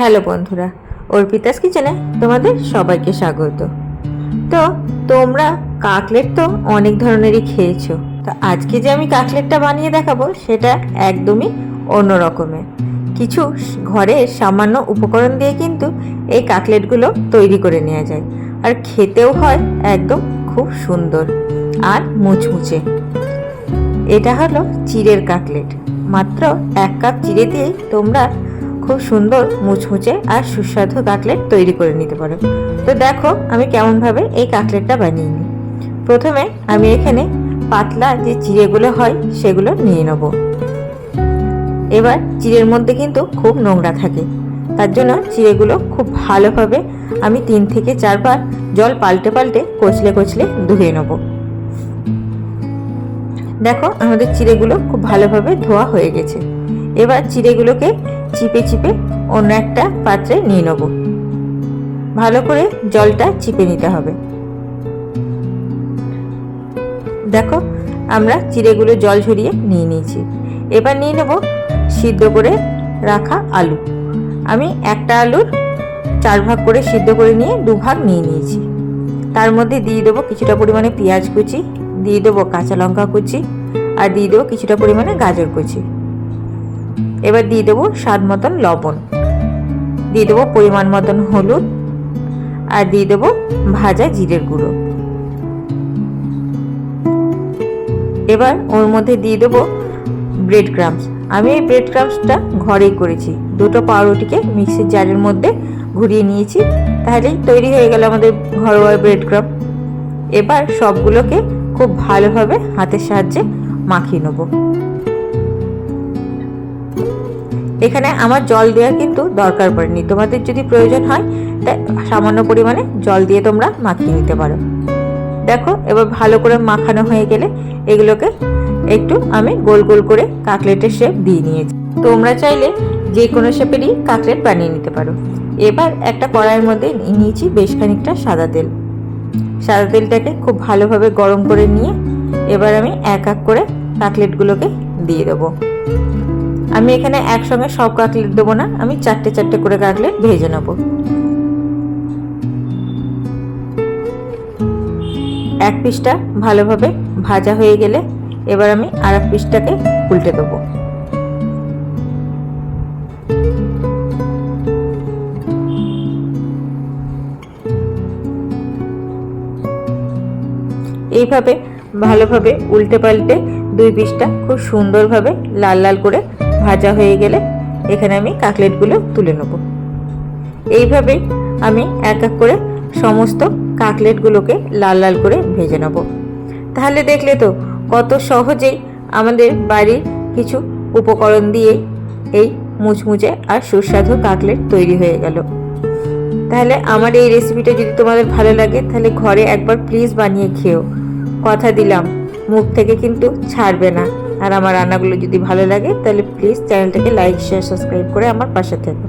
Hello বন্ধুরা, অর্পিতাস কিচেনে তোমাদের সবাইকে স্বাগত। তো তোমরা কাকলেট তো অনেক ধরনেরই খেয়েছো, তো আজকে যে আমি কাকলেটটা বানিয়ে দেখাবো সেটা একদমই অন্য রকমের। কিছু ঘরের সামান্য উপকরণ দিয়ে কিন্তু এই কাকলেটগুলো তৈরি করে নেওয়া যায়, আর খেতেও হয় একদম খুব সুন্দর আর মুচমুচে। এটা হলো চিড়ের কাকলেট, মাত্র এক কাপ চিড়ে দিয়েই তোমরা খুব সুন্দর মুচমুচে আর সুস্বাদু কাটলেট তৈরি করে নিতে পারো। তো দেখো, আমি কেমনভাবে এই কাটলেটটা বানিয়ে নিই। প্রথমে আমি এখানে পাতলা যে চিড়েগুলো হয়, সেগুলো নিয়ে নেব। এবার চিড়ের মধ্যে কিন্তু খুব নোংরা থাকে। তার জন্য চিড়েগুলো খুব ভালোভাবে আমি তিন থেকে চারবার জল পাল্টে পাল্টে কচলে কচলে ধুয়ে নেব। দেখো, আমাদের চিড়েগুলো খুব ভালোভাবে ধোয়া হয়ে গেছে। এবার চিড়েগুলোকে চিপে চিপে অন্য একটা পাত্রে নিয়ে নেব। ভালো করে জলটা চিপে নিতে হবে। দেখো, আমরা চিড়েগুলো জল ঝরিয়ে নিয়ে নিয়েছি। এবার নিয়ে নেব সিদ্ধ করে রাখা আলু। আমি একটা আলুর চার ভাগ করে সিদ্ধ করে নিয়ে দু ভাগ নিয়ে নিয়েছি। তার মধ্যে দিয়ে দেবো কিছুটা পরিমাণে পেঁয়াজ কুচি, দিয়ে দেবো কাঁচা লঙ্কা কুচি, আর দিয়ে দেবো কিছুটা পরিমাণে গাজর কুচি। এবার দিয়ে দেবো স্বাদ মতন লবণ। দিয়ে দেবো পরিমাণ মতন হলুদ আর দিয়ে দেবো ভাজা জিরের গুঁড়ো। এবার ওর মধ্যে দিয়ে দেবো ব্রেড ক্রামস আমি এই ব্রেড ক্রামসটা ঘরেই করেছি। দুটো পাউরুটিকে মিক্সির জারের মধ্যে ঘুরিয়ে নিয়েছি। তাহলেই তৈরি হয়ে গেল আমাদের ঘরোয়া ব্রেড ক্রাম এবার সবগুলোকে খুব ভালোভাবে হাতের সাহায্যে মাখিয়ে নেব। এখানে আমার জল দেওয়ার কিন্তু দরকার পড়েনি। তোমাদের যদি প্রয়োজন হয় তা সামান্য পরিমাণে জল দিয়ে তোমরা মাখিয়ে নিতে পারো। দেখো, এবার ভালো করে মাখানো হয়ে গেলে এগুলোকে একটু আমি গোল গোল করে কাকলেটের শেপ দিয়ে নিয়েছি। তোমরা চাইলে যে কোনো শেপেরই কাকলেট বানিয়ে নিতে পারো। এবার একটা কড়াইয়ের মধ্যে নিয়ে নিয়েছি বেশ খানিকটা সাদা তেল। সাদা তেলটাকে খুব ভালোভাবে গরম করে নিয়ে এবার আমি এক এক করে কাকলেটগুলোকে দিয়ে দেবো। আমি এখানে একসঙ্গে সব কাকলেট দেবো না, আমি চারটে চারটে করে কাকলেট ভেজে নেব। এক পিসটা ভালোভাবে ভাজা হয়ে গেলে এবার আমি আর এক পিসটাকে উল্টে দেবো। এইভাবে ভালোভাবে উল্টে পাল্টে দুই পিসটা খুব সুন্দরভাবে লাল লাল করে ভাজা হয়ে গেলে এখানে আমি কাকলেটগুলো তুলে নেব। এইভাবেই আমি এক এক করে সমস্ত কাকলেটগুলোকে লাল লাল করে ভেজে নেব। তাহলে দেখলে তো কত সহজেই আমাদের বাড়ির কিছু উপকরণ দিয়ে এই মুচমুচে আর সুস্বাদু কাকলেট তৈরি হয়ে গেল। তাহলে আমার এই রেসিপিটা যদি তোমাদের ভালো লাগে, তাহলে ঘরে একবার প্লিজ বানিয়ে খেও কথা দিলাম, মুখ থেকে কিন্তু ছাড়বে না। আর আমার রান্নাগুলো যদি ভালো লাগে, তাহলে প্লিজ চ্যানেলটাকে লাইক শেয়ার সাবস্ক্রাইব করে আমার পাশে থেকো।